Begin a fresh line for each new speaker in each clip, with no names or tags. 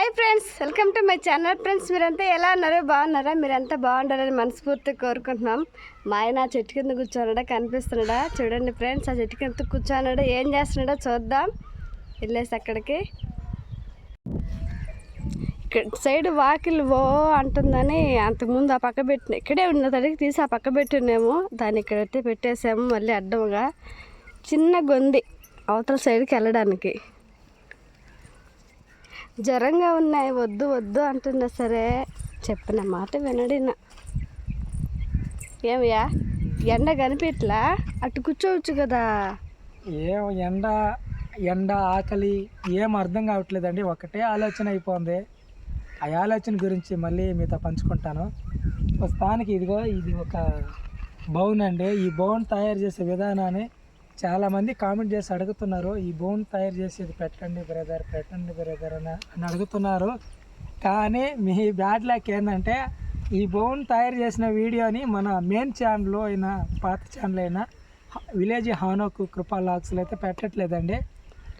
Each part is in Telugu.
Hi friends welcome to my channel friends మీరంతా ఎలా ఉన్నారు? బాగున్నారా? మీరంతా బాగుండాలని మనస్ఫూర్తిగా కోరుకుంటున్నాం. మా ఆయన ఆ చెట్టు కింద కూర్చోనడా కనిపిస్తున్నాడా? చూడండి ఫ్రెండ్స్ ఆ చెట్టు కింద కూర్చోనడా ఏం చేస్తున్నాడో చూద్దాం. వెళ్ళేసి అక్కడికి. ఇక్కడ సైడ్ వాకిల్ ఓ అంటుందని అంతకుముందు ఆ పక్క పెట్టిన ఇక్కడే ఉన్న తడికి తీసి ఆ పక్క పెట్టినేమో. దాన్ని ఇక్కడైతే పెట్టేసాము మళ్ళీ అడ్డంగా. చిన్న గొంది అవతల సైడ్కి వెళ్ళడానికి. జ్వరంగా ఉన్నాయి వద్దు వద్దు అంటున్నా. సరే చెప్పిన మాట వినడిన ఏమయ్యా? ఎండ కనిపించలా అటు కూర్చోవచ్చు కదా.
ఏ ఎండ ఎండ ఆకలి ఏం అర్థం కావట్లేదండి. ఒకటే ఆలోచన అయిపోయింది ఆ ఆలోచన గురించి మళ్ళీ మీతో పంచుకుంటాను. ప్రస్తుతానికి ఇదిగో ఇది ఒక బౌన్ అండి. ఈ బౌన్ తయారు చేసే విధానాన్ని చాలామంది కామెంట్ చేసి అడుగుతున్నారు ఈ బోన్ తయారు చేసేది పెట్టండి బ్రదర్ పెట్టండి బ్రదర్ అని అని అడుగుతున్నారు. కానీ మీ బ్యాడ్ లక్ ఏంటంటే ఈ బోన్ తయారు చేసిన వీడియోని మన మెయిన్ ఛానల్లో అయినా పాత ఛానల్ అయినా విలేజ్ హానోకు కృపా లాగ్స్లో అయితే పెట్టట్లేదండి.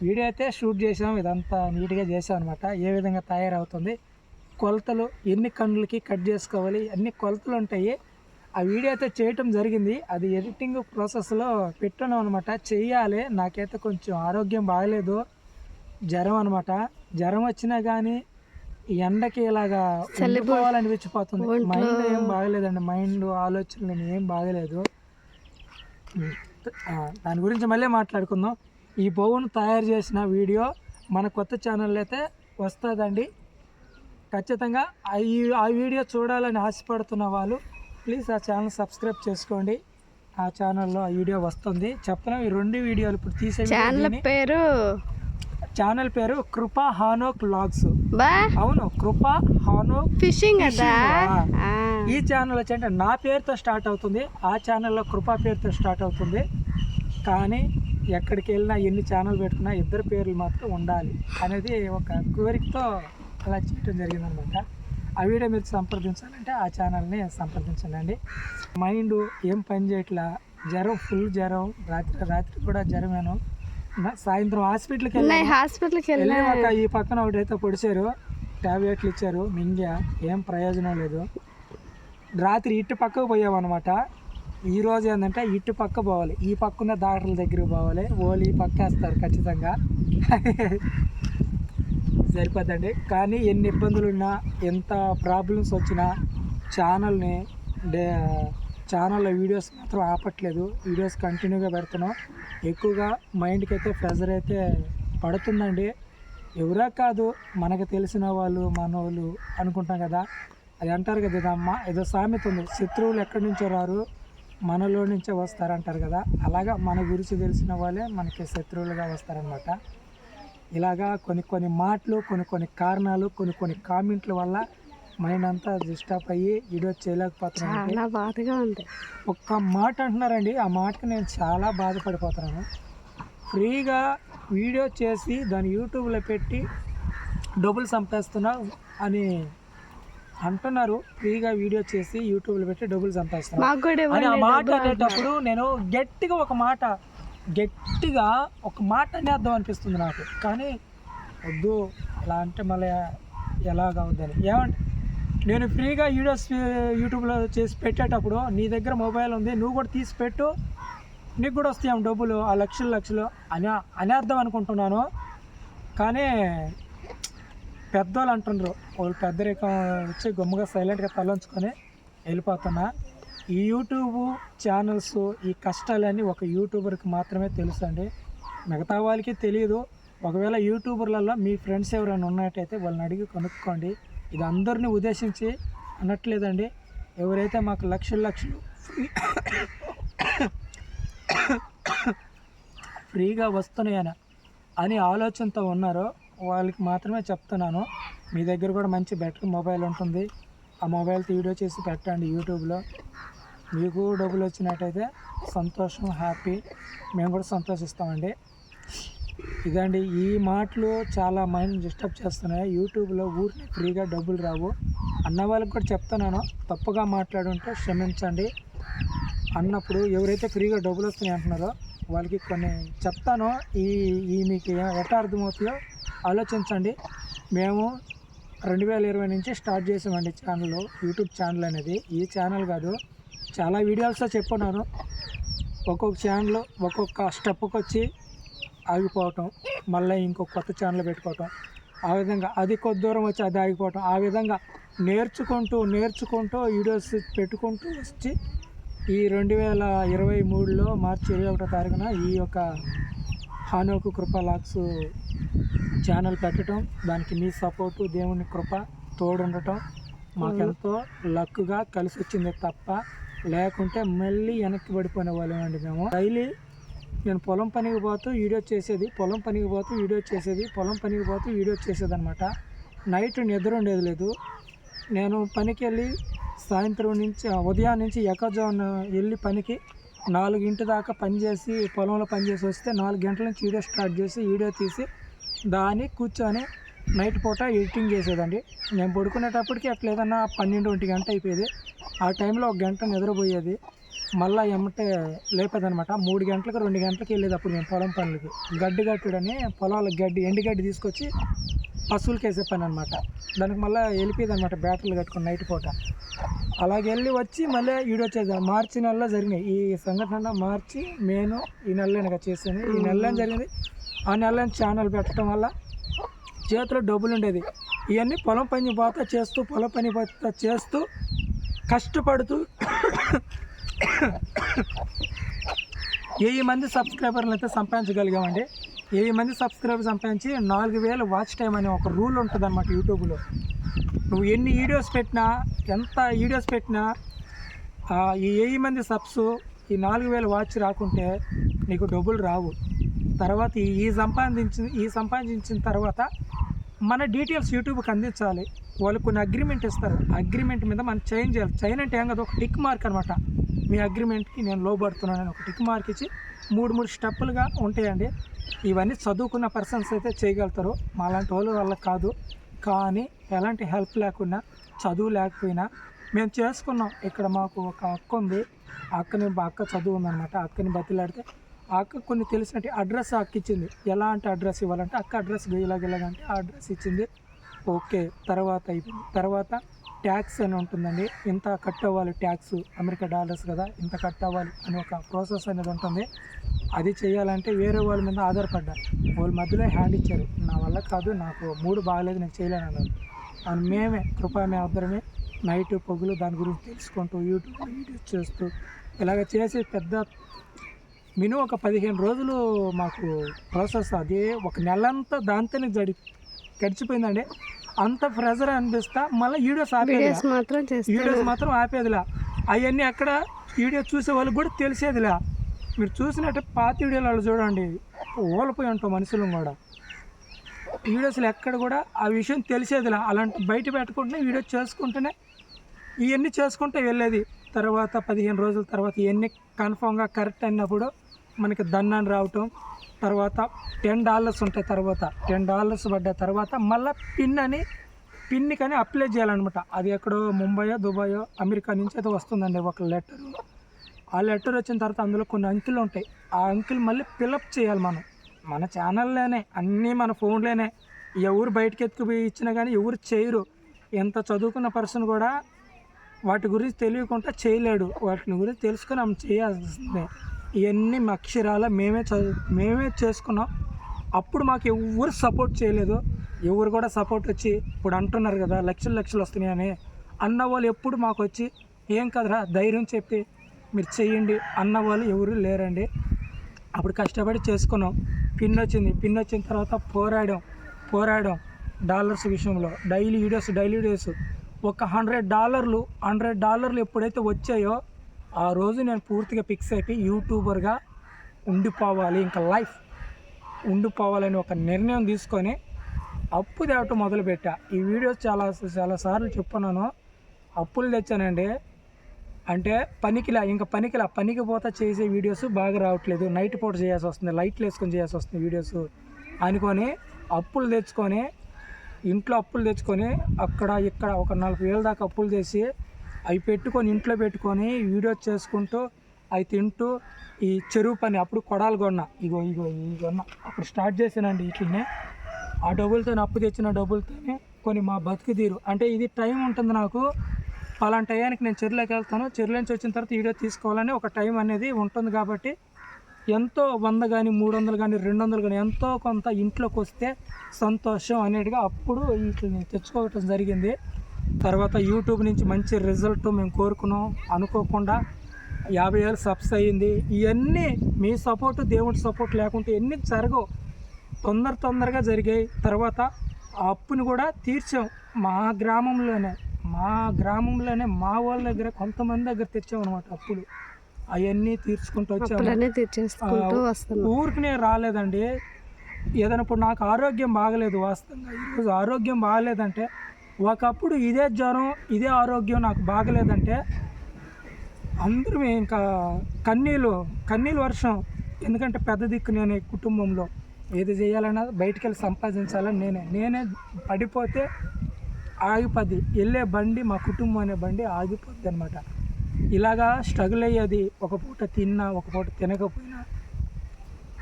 వీడియో అయితే షూట్ చేసాం ఇదంతా నీట్గా చేసాం అనమాట ఏ విధంగా తయారవుతుంది కొలతలు ఎన్ని కన్నులకి కట్ చేసుకోవాలి అన్ని కొలతలు ఉంటాయి ఆ వీడియో అయితే చేయటం జరిగింది. అది ఎడిటింగ్ ప్రాసెస్లో పెట్టాను అనమాట చెయ్యాలి. నాకైతే కొంచెం ఆరోగ్యం బాగలేదు. జ్వరం అనమాట జ్వరం వచ్చినా కానీ ఎండకి ఇలాగా ఉండిపోవాలనిపించిపోతుంది. మైండ్ ఏం బాగలేదండి. మైండ్ ఆలోచనలు ఏం బాగలేదు. దాని గురించి మళ్ళీ మాట్లాడుకుందాం. ఈ బౌన్ తయారు చేసిన వీడియో మన కొత్త ఛానల్ అయితే వస్తుందండి. ఖచ్చితంగా ఈ- ఆ వీడియో చూడాలని ఆశపడుతున్న వాళ్ళు ప్లీజ్ ఆ ఛానల్ సబ్స్క్రైబ్ చేసుకోండి. ఆ ఛానల్లో ఆ వీడియో వస్తుంది. చెప్తున్నాం ఈ రెండు వీడియోలు ఇప్పుడు తీసే
ఛానల్ పేరు?
ఛానల్ పేరు కృపా హానోక్ లాగ్స్.
బా.
అవును కృపా హానోక్
ఫిషింగ్.
ఈ ఛానల్ వచ్చి అంటే నా పేరుతో స్టార్ట్ అవుతుంది. ఆ ఛానల్లో కృపా పేరుతో స్టార్ట్ అవుతుంది. కానీ ఎక్కడికి వెళ్ళినా ఎన్ని ఛానల్ పెట్టుకున్నా ఇద్దరు పేర్లు మాత్రం ఉండాలి అనేది ఒక కోరికతో అలా చేయడం జరిగిందనమాట. ఆ వీడియో మీరు సంప్రదించాలంటే ఆ ఛానల్ని సంప్రదించండి. మైండ్ ఏం పని చేయట్లా? జ్వరం ఫుల్ జ్వరం రాత్రి రాత్రి కూడా జ్వరమేను. సాయంత్రం హాస్పిటల్కి వెళ్ళి
హాస్పిటల్కి వెళ్ళి
ఈ పక్కన ఒకటైతే పొడిచారు. టాబ్లెట్లు ఇచ్చారు. మింగా ఏం ప్రయోజనం లేదు. రాత్రి ఇటు పక్కకు పోయామన్నమాట. ఈ రోజు ఏంటంటే ఇటు పక్క పోవాలి. ఈ పక్కన డాక్టర్ల దగ్గరికి పోవాలి. ఓళ్ళు ఈ పక్క వేస్తారు ఖచ్చితంగా. సరిపోద్దండి. కానీ ఎన్ని ఇబ్బందులు ఉన్నా ఎంత ప్రాబ్లమ్స్ వచ్చినా ఛానల్ని డే ఛానల్లో వీడియోస్ మాత్రం ఆపట్లేదు. వీడియోస్ కంటిన్యూగా పెడుతున్నాం. ఎక్కువగా మైండ్కి అయితే ప్రెజర్ అయితే పడుతుందండి. ఎవరా కాదు మనకు తెలిసిన వాళ్ళు మనోళ్ళు అనుకుంటాం కదా. అది అంటారు కదా ఇదమ్మా ఏదో సామెత ఉంది. శత్రువులు ఎక్కడి నుంచో రారు మనలో నుంచే వస్తారంటారు కదా. అలాగా మన గురించి తెలిసిన వాళ్ళే మనకి శత్రువులుగా వస్తారనమాట ఇలాగా కొన్ని కొన్ని మాటలు కొన్ని కొన్ని కారణాలు కొన్ని కొన్ని కామెంట్ల వల్ల మైండ్ అంతా డిస్టర్బ్ అయ్యి వీడియో చేయలేకపోతున్నాను
చాలా బాధగా ఉంది.
ఒక్క మాట అంటున్నారండి ఆ మాటకి నేను చాలా బాధపడిపోతున్నాను. ఫ్రీగా వీడియో చేసి దాన్ని యూట్యూబ్లో పెట్టి డబ్బులు సంపాదిస్తున్నా అని అంటున్నారు. ఫ్రీగా వీడియో చేసి యూట్యూబ్లో పెట్టి డబ్బులు సంపాదిస్తున్నా ఆ మాట అనేటప్పుడు నేను గట్టిగా ఒక మాట గట్టిగా ఒక మాట అనేద్దాం అనిపిస్తుంది నాకు. కానీ వద్దు అలా అంటే మళ్ళీ ఎలాగా అవుద్దని. ఏమంటే నేను ఫ్రీగా వీడియోస్ యూట్యూబ్లో చేసి పెట్టేటప్పుడు నీ దగ్గర మొబైల్ ఉంది నువ్వు కూడా తీసి పెట్టు నీకు కూడా వస్తాయి డబ్బులు ఆ లక్షలు లక్షలు అని అనేద్దాం అనుకుంటున్నాను. కానీ పెద్దోళ్ళు అంటుండ్రు వాళ్ళు పెద్దరికం వచ్చి గమ్ముగా సైలెంట్గా తలంచుకొని వెళ్ళిపోతున్నా. ఈ యూట్యూబ్ ఛానల్స్ ఈ కష్టాలన్నీ ఒక యూట్యూబర్కి మాత్రమే తెలుసు అండి. మిగతా వాళ్ళకి తెలియదు ఒకవేళ యూట్యూబర్లలో మీ ఫ్రెండ్స్ ఎవరైనా ఉన్నట్టయితే వాళ్ళని అడిగి కనుక్కోండి. ఇది అందరినీ ఉద్దేశించి అనట్లేదండి. ఎవరైతే మాకు లక్షలు లక్షలు ఫ్రీ ఫ్రీగా వస్తున్నాయని అని ఆలోచనతో ఉన్నారో వాళ్ళకి మాత్రమే చెప్తున్నాను. మీ దగ్గర కూడా మంచి బెటర్ మొబైల్ ఉంటుంది. ఆ మొబైల్తో వీడియో చేసి పెట్టండి యూట్యూబ్లో. మీకు డబ్బులు వచ్చినట్టయితే సంతోషం హ్యాపీ. మేము కూడా సంతోషిస్తామండి. ఇదండి ఈ మాటలు చాలా మైండ్ డిస్టర్బ్ చేస్తున్నాయి. యూట్యూబ్లో ఊరికి ఫ్రీగా డబ్బులు రావు. అన్న వాళ్ళకి కూడా చెప్తున్నాను తప్పుగా మాట్లాడుంటే క్షమించండి. అన్నప్పుడు ఎవరైతే ఫ్రీగా డబ్బులు వస్తున్నాయి అంటున్నారో వాళ్ళకి కొన్ని చెప్తాను. ఈ ఈ మీకు ఎట్లా అర్థమవుతుందో ఆలోచించండి. మేము రెండు వేల ఇరవై నుంచి స్టార్ట్ చేసామండి ఛానల్ యూట్యూబ్ ఛానల్ అనేది. ఈ ఛానల్ కాదు చాలా వీడియోస్లో చెప్పున్నాను ఒక్కొక్క ఛానల్ ఒక్కొక్క స్టెప్కి వచ్చి ఆగిపోవటం మళ్ళీ ఇంకొక కొత్త ఛానల్ పెట్టుకోవటం. ఆ విధంగా అది కొద్ది దూరం వచ్చి అది ఆగిపోవటం. ఆ విధంగా నేర్చుకుంటూ నేర్చుకుంటూ వీడియోస్ పెట్టుకుంటూ వచ్చి ఈ రెండు వేల ఇరవై మూడులో మార్చి ఇరవై ఒకటో తారీఖున ఈ యొక్క హానోకు కృప లాక్స్ ఛానల్ పెట్టడం దానికి మీ సపోర్టు దేవుని కృప తోడుండటం మాకెంతో లక్గా కలిసి వచ్చింది తప్ప లేకుంటే మళ్ళీ వెనక్కి పడిపోయిన వాళ్ళమండి మేము. డైలీ నేను పొలం పనికి పోతూ వీడియో చేసేది పొలం పనికి పోతూ వీడియో చేసేది పొలం పనికి పోతూ వీడియో చేసేది అనమాట నైట్ నిద్ర ఉండేది లేదు. నేను పనికి వెళ్ళి సాయంత్రం నుంచి ఉదయం నుంచి ఎకజాన్ వెళ్ళి పనికి నాలుగింటి దాకా పనిచేసి పొలంలో పనిచేసి వస్తే నాలుగు గంటల నుంచి వీడియో స్టార్ట్ చేసి వీడియో తీసి దాన్ని కూర్చొని నైట్ పూట ఎడిటింగ్ చేసేదండి. నేను పడుకునేటప్పటికి అట్లా ఏదన్నా పన్నెండు ఒంటి గంట అయిపోయేది. ఆ టైంలో ఒక గంట నిద్రపోయేది. మళ్ళీ ఎమ్మటే లేపేదనమాట మూడు గంటలకు రెండు గంటలకు వెళ్ళేది అప్పుడు మేము పొలం పనులకి. గడ్డి కట్టుడని పొలాలకు గడ్డి ఎండుగడ్డి తీసుకొచ్చి పశువులకి వేసే పని అనమాట దానికి మళ్ళీ వెళ్ళిపోయేది అనమాట బ్యాటరీలు కట్టుకుని నైట్ పూట. అలాగే వెళ్ళి వచ్చి మళ్ళీ వీడియో మార్చి నెలలో జరిగినాయి. ఈ సంఘటన మార్చి నేను ఈ నెలలో చేసింది. ఈ నెలలో జరిగింది? ఆ నెలలో ఛానల్ పెట్టడం వల్ల చేతిలో డబ్బులు ఉండేది. ఇవన్నీ పొలం పని పోత చేస్తూ పొలం పని పోత చేస్తూ కష్టపడుతూ వెయ్యి మంది సబ్స్క్రైబర్లు అయితే సంపాదించగలిగామండి. వెయ్యి మంది సబ్స్క్రైబర్ సంపాదించి నాలుగు వేలు వాచ్ టైం అనే ఒక రూల్ ఉంటుంది అనమాట యూట్యూబ్లో. నువ్వు ఎన్ని వీడియోస్ పెట్టినా ఎంత వీడియోస్ పెట్టినా ఈ వెయ్యి మంది సబ్స్ ఈ నాలుగు వేలు వాచ్ రాకుంటే నీకు డబ్బులు రావు. తర్వాత ఈ- ఈ సంపాదించిన ఈ సంపాదించిన తర్వాత మన డీటెయిల్స్ యూట్యూబ్కి అందించాలి. వాళ్ళు కొన్ని అగ్రిమెంట్ ఇస్తారు. అగ్రిమెంట్ మీద మనం చైన్ చేయాలి. చైన్ అంటే ఏం కదా ఒక టిక్ మార్క్ అనమాట మీ అగ్రిమెంట్కి నేను లోబడుతున్నానని ఒక టిక్ మార్క్ ఇచ్చి మూడు మూడు స్టెప్పులుగా ఉంటాయండి. ఇవన్నీ చదువుకున్న పర్సన్స్ అయితే చేయగలుగుతారు. మాలాంటి వాళ్ళు వాళ్ళకి కాదు. కానీ ఎలాంటి హెల్ప్ లేకుండా చదువు లేకపోయినా మేము చేసుకున్నాం. ఇక్కడ మాకు ఒక అక్క ఉంది. అక్కని మా అక్క చదువు ఉందన్నమాట. అక్కని బతిలాడితే ఆ అక్క కొన్ని తెలిసినట్టు అడ్రస్ అక్క ఇచ్చింది. ఎలా అంటే అడ్రస్ ఇవ్వాలంటే అక్క అడ్రస్ ఇలాగ ఆ అడ్రస్ ఇచ్చింది. ఓకే తర్వాత అయిపోయింది తర్వాత ట్యాక్స్ అని ఉంటుందండి. ఇంత కట్ అవ్వాలి ట్యాక్స్? అమెరికా డాలర్స్ కదా ఇంత కట్ అవ్వాలి అని ఒక ప్రాసెస్ అనేది ఉంటుంది. అది చేయాలంటే వేరే వాళ్ళ మీద ఆధారపడ్డారు వాళ్ళ మధ్యలో హ్యాండ్ ఇచ్చారు. నా వల్ల కాదు నాకు మూడు బాగాలేదు నేను చేయలేను అన్నారు. అని మేమే కృపా మేము అందరమే నైట్ పొగులు దాని గురించి తెలుసుకుంటూ యూట్యూబ్ వీడియోస్ చేస్తూ ఇలాగ చేసి పెద్ద మినిమం ఒక పదిహేను రోజులు మాకు ప్రాసెస్ అదే ఒక నెలంతా దాంతోనే జడి గడిచిపోయిందండి. అంత ప్రెజర్ అనిపిస్తా మళ్ళీ వీడియోస్ ఆపేది
మాత్రం
వీడియోస్ మాత్రం ఆపేదిలా. అవన్నీ అక్కడ వీడియో చూసే వాళ్ళకి కూడా తెలిసేదిలా. మీరు చూసినట్టు పాత వీడియోలు వాళ్ళు చూడండి ఓలిపోయి ఉంటాం మనుషులు కూడా. వీడియోస్లో ఎక్కడ కూడా ఆ విషయం తెలిసేదిలా. అలాంటి బయట పెట్టుకుంటూనే వీడియో చేసుకుంటూనే ఇవన్నీ చేసుకుంటే వెళ్ళేది. తర్వాత పదిహేను రోజుల తర్వాత ఇవన్నీ కన్ఫామ్గా కరెక్ట్ అయినప్పుడు మనకి దన్నాన్ని రావటం తర్వాత టెన్ డాలర్స్ ఉంటాయి తర్వాత. టెన్ డాలర్స్ పడ్డ తర్వాత మళ్ళీ పిన్ అని పిన్ని కానీ అప్లై చేయాలన్నమాట. అది ఎక్కడో ముంబయో దుబాయో అమెరికా నుంచి అయితే వస్తుందండి ఒక లెటర్ ఆ లెటర్ వచ్చిన తర్వాత అందులో కొన్ని అంకెలు ఉంటాయి. ఆ అంకెలు మళ్ళీ ఫిలప్ చేయాలి మనం. మన ఛానల్లోనే అన్నీ మన ఫోన్లోనే ఎవరు బయటకు ఎత్తుకుపోయి ఇచ్చినా కానీ ఎవరు చేయరు. ఎంత చదువుకున్న పర్సన్ కూడా వాటి గురించి తెలియకుండా చేయలేడు. వాటిని గురించి తెలుసుకొని ఆమె చేయాల్సిందే. ఇవన్నీ మా అక్షరాల మేమే చదువు మేమే చేసుకున్నాం. అప్పుడు మాకు ఎవరు సపోర్ట్ చేయలేదు. ఎవరు కూడా సపోర్ట్ వచ్చి ఇప్పుడు అంటున్నారు కదా లక్షలు లక్షలు వస్తున్నాయని. అన్న వాళ్ళు ఎప్పుడు మాకు వచ్చి ఏం కదరా ధైర్యం చెప్పి మీరు చెయ్యండి అన్న వాళ్ళు ఎవరు లేరండి. అప్పుడు కష్టపడి చేసుకున్నాం. పిన్ వచ్చింది. పిన్ వచ్చిన తర్వాత పోరాడాం. పోరాడాం. డాలర్స్ విషయంలో. Daily videos daily videos. ఒక హండ్రెడ్ డాలర్లు హండ్రెడ్ డాలర్లు ఎప్పుడైతే వచ్చాయో ఆ రోజు నేను పూర్తిగా ఫిక్స్ అయిపోయి యూట్యూబర్గా ఉండిపోవాలి ఇంకా లైఫ్ ఉండిపోవాలని ఒక నిర్ణయం తీసుకొని అప్పు తేవటం మొదలుపెట్టా. ఈ వీడియోస్ చాలా చాలా సార్లు చెప్పున్నాను అప్పులు తెచ్చానండి. అంటే పనికిలా ఇంకా పనికిలా పనికి పోతా చేసే వీడియోస్ బాగా రావట్లేదు. నైట్ పూట చేయాల్సి వస్తుంది లైట్లు వేసుకొని చేయాల్సి వస్తుంది వీడియోస్. అనుకొని అప్పులు తెచ్చుకొని ఇంట్లో అప్పులు తెచ్చుకొని అక్కడ ఇక్కడ ఒక నలభై వేల దాకా అప్పులు చేసి అవి పెట్టుకొని ఇంట్లో పెట్టుకొని వీడియో చేసుకుంటూ అవి తింటూ ఈ చెరువు పని అప్పుడు కొడాలు కొన్నా. ఇగో ఇగో ఇవి కొన్నా అప్పుడు స్టార్ట్ చేశానండి ఇట్లనే. ఆ డబ్బులతో అప్పు తెచ్చిన డబ్బులతోనే కొన్ని మా బతుకు తీరు. అంటే ఇది టైం ఉంటుంది నాకు. పలాంటి టయానికి నేను చెరువులోకి వెళ్తాను. చెరువులోంచి వచ్చిన తర్వాత వీడియో తీసుకోవాలని ఒక టైం అనేది ఉంటుంది కాబట్టి ఎంతో వంద కానీ మూడు వందలు కానీ రెండు వందలు కానీ ఎంతో కొంత ఇంట్లోకి వస్తే సంతోషం అనేటిగా అప్పుడు వీటిని తెచ్చుకోవటం జరిగింది. తర్వాత యూట్యూబ్ నుంచి మంచి రిజల్ట్ మేము కోరుకున్నాం. అనుకోకుండా యాభై వేలు సబ్స్ అయ్యింది. ఇవన్నీ మీ సపోర్ట్ దేవుడి సపోర్ట్ లేకుంటే ఎన్ని జరగవు. తొందర తొందరగా జరిగాయి. తర్వాత ఆ అప్పుని కూడా తీర్చాం. మా గ్రామంలోనే మా గ్రామంలోనే మా వాళ్ళ దగ్గర కొంతమంది దగ్గర తెచ్చాం అనమాట అప్పులు. అవన్నీ తీర్చుకుంటూ వచ్చాము. ఆ,
వస్తున్నాం.
ఊరికనే రాలేదండి. ఏదైనా ఇప్పుడు నాకు ఆరోగ్యం బాగలేదు వాస్తవంగా. ఈరోజు ఆరోగ్యం బాగలేదంటే ఒకప్పుడు ఇదే జ్వరం ఇదే ఆరోగ్యం నాకు బాగలేదంటే అందరూ ఇంకా కన్నీళ్ళు కన్నీళ్ళు వర్షం. ఎందుకంటే పెద్ద దిక్కు నేను కుటుంబంలో. ఏది చేయాలన్నా బయటికి వెళ్ళి సంపాదించాలని నేనే. నేనే పడిపోతే ఆగిపోద్ది. వెళ్ళే బండి మా కుటుంబం అనే బండి ఆగిపోద్ది అనమాట ఇలాగా స్ట్రగుల్ అయ్యేది ఒక పూట తిన్నా ఒక పూట తినకపోయినా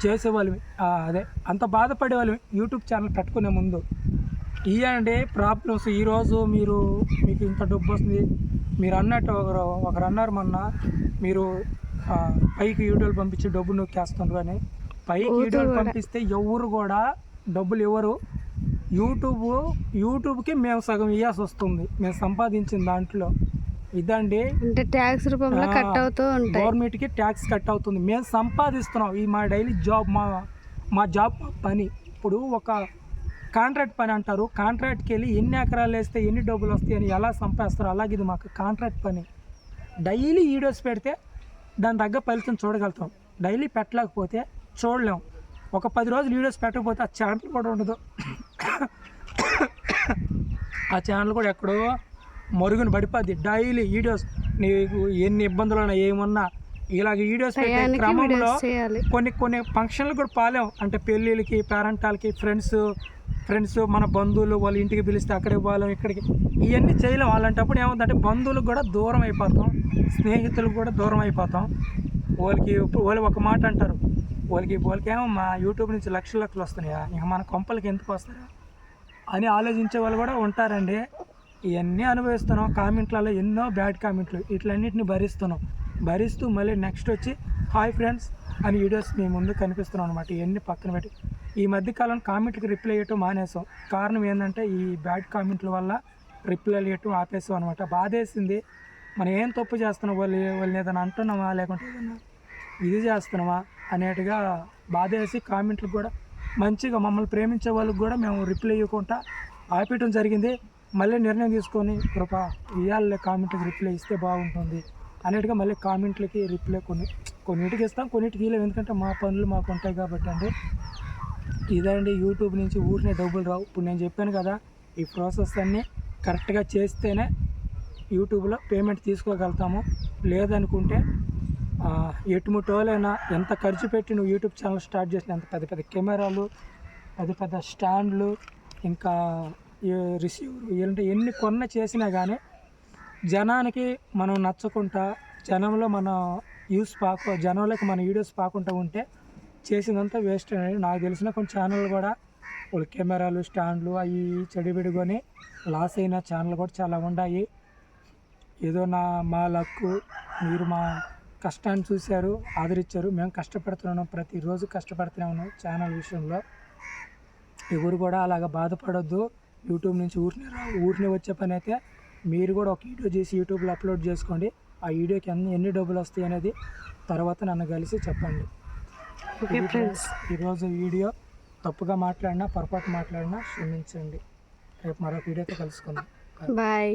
చేసేవాళ్ళం అదే అంత బాధపడేవాళ్ళం యూట్యూబ్ ఛానల్ పెట్టుకునే ముందు. ఇవ్వండి ప్రాబ్లమ్స్ ఈరోజు మీరు మీకు ఇంత డబ్బు వస్తుంది. మీరు అన్నట్టు ఒకరు ఒకరు అన్నారు మొన్న మీరు పైకి వీడియోలు పంపించి డబ్బు నొక్కేస్తున్నారు అని. పైకి వీడియోలు పంపిస్తే ఎవరు కూడా డబ్బులు ఇవ్వరు. యూట్యూబ్ యూట్యూబ్కి మేము సగం ఇవ్వాల్సి వస్తుంది. మేము సంపాదించిన దాంట్లో. ఇదండి.
అంటే ట్యాక్స్ రూపంలో కట్ అవుతూ ఉంటాయి.
గవర్నమెంట్కి ట్యాక్స్ కట్ అవుతుంది. మేము సంపాదిస్తున్నాం. ఈ మా డైలీ జాబ్ మా మా జాబ్ పని. ఇప్పుడు ఒక కాంట్రాక్ట్ పని అంటారు. కాంట్రాక్ట్కి వెళ్ళి ఎన్ని ఎకరాలు వేస్తే ఎన్ని డబ్బులు వస్తాయి అని ఎలా సంపాదిస్తారు? అలాగే ఇది మాకు కాంట్రాక్ట్ పని. డైలీ వీడియోస్ పెడితే దాని తగ్గ ఫలితం చూడగలుగుతాం. డైలీ పెట్టలేకపోతే చూడలేం. ఒక పది రోజులు వీడియోస్ పెట్టకపోతే ఆ ఛానల్ కూడా ఉండదు. ఆ ఛానల్ కూడా ఎక్కడో మరుగున పడిపోద్ది. డైలీ వీడియోస్ నీకు ఎన్ని ఇబ్బందులు ఉన్నా ఏమున్నా ఇలాగ వీడియోస్ పెట్టే క్రమంలో కొన్ని కొన్ని ఫంక్షన్లు కూడా పాలేం. అంటే పెళ్ళిళ్ళకి పేరెంటాలకి ఫ్రెండ్స్ ఫ్రెండ్స్ మన బంధువులు వాళ్ళ ఇంటికి పిలిస్తే అక్కడికి పోలేం ఇక్కడికి. ఇవన్నీ చేయలేం. అలాంటప్పుడు ఏమవుతుందంటే బంధువులకు కూడా దూరం అయిపోతాం. స్నేహితులకు కూడా దూరం అయిపోతాం. వాళ్ళకి వాళ్ళు ఒక మాట అంటారు. వాళ్ళకి వాళ్ళకి ఏమో మా యూట్యూబ్ నుంచి లక్షల లక్షలు వస్తున్నాయా? ఇక మన కొంపలకి ఎందుకు వస్తాయా అని ఆలోచించే వాళ్ళు కూడా ఉంటారండి. ఇవన్నీ అనుభవిస్తున్నాం. కామెంట్లలో ఎన్నో బ్యాడ్ కామెంట్లు. ఇట్లన్నిటిని భరిస్తున్నాం. భరిస్తూ మళ్ళీ నెక్స్ట్ వచ్చి హాయ్ ఫ్రెండ్స్ అని వీడియోస్ మీ ముందు కనిపిస్తున్నాం అనమాట ఇవన్నీ పక్కన పెట్టి. ఈ మధ్యకాలం కామెంట్లకు కామెంట్కి రిప్లై ఇవ్వటం మానేసాం కారణం ఏంటంటే ఈ బ్యాడ్ కామెంట్ల వల్ల రిప్లై ఇవ్వటం ఆపేసాం అనమాట బాధేసింది. మనం ఏం తప్పు చేస్తున్నాం వాళ్ళు వాళ్ళని ఏదైనా అంటున్నామా లేకుంటే ఏదైనా ఇది చేస్తున్నామా అనేట్టుగా బాధేసి కామెంట్లు కూడా మంచిగా మమ్మల్ని ప్రేమించే వాళ్ళకి కూడా మేము రిప్లై ఇవ్వకుండా ఆపేయటం జరిగింది. మళ్ళీ నిర్ణయం తీసుకొని కృప ఇవాళ కామెంట్కి రిప్లై ఇస్తే బాగుంటుంది. అన్నట్టుగా మళ్ళీ కామెంట్లకి రిప్లై కొన్ని కొన్నిటికి ఇస్తాం కొన్నిటికి ఇవ్వలేము ఎందుకంటే మా పనులు మాకు ఉంటాయి కాబట్టి అండి. ఇదండి యూట్యూబ్ నుంచి ఊరినే డబ్బులు రావు. ఇప్పుడు నేను చెప్పాను కదా ఈ ప్రాసెస్ అన్నీ కరెక్ట్గా చేస్తేనే యూట్యూబ్లో పేమెంట్ తీసుకోగలుగుతాము. లేదనుకుంటే ఎటుముటోలైనా ఎంత ఖర్చు పెట్టి నువ్వు యూట్యూబ్ ఛానల్ స్టార్ట్ చేసిన ఎంత పెద్ద పెద్ద కెమెరాలు పెద్ద పెద్ద స్టాండ్లు ఇంకా రిసీవర్ ఏంటంటే ఎన్ని కొన్న చేసినా కానీ జనానికి మనం నచ్చకుండా జనంలో మన యూస్ పాక జనంలోకి మన వీడియోస్ పాకుండా ఉంటే చేసిందంతా వేస్ట్ అనేది నాకు తెలిసిన కొన్ని ఛానళ్ళు కూడా వాళ్ళు కెమెరాలు స్టాండ్లు అవి చెడిబెడుకొని లాస్ అయిన ఛానల్ కూడా చాలా ఉన్నాయి ఏదో నా మా లక్కు మీరు మా కష్టాన్ని చూశారు ఆదరించారు మేము కష్టపడుతున్నాం ప్రతిరోజు కష్టపడుతూనే ఉన్నాం ఛానల్ విషయంలో. ఎవరు కూడా అలాగ బాధపడొద్దు. యూట్యూబ్ నుంచి ఊరినే రా ఊరినే వచ్చే పని అయితే మీరు కూడా ఒక వీడియో చేసి యూట్యూబ్లో అప్లోడ్ చేసుకోండి. ఆ వీడియోకి ఎన్ని ఎన్ని డబ్బులు వస్తాయి అనేది తర్వాత నన్ను కలిసి చెప్పండి.
Okay friends.
ఈరోజు వీడియో తప్పుగా మాట్లాడినా పొరపాటు మాట్లాడినా క్షమించండి. రేపు మరొక వీడియోతో కలుసుకుందాం.
బాయ్.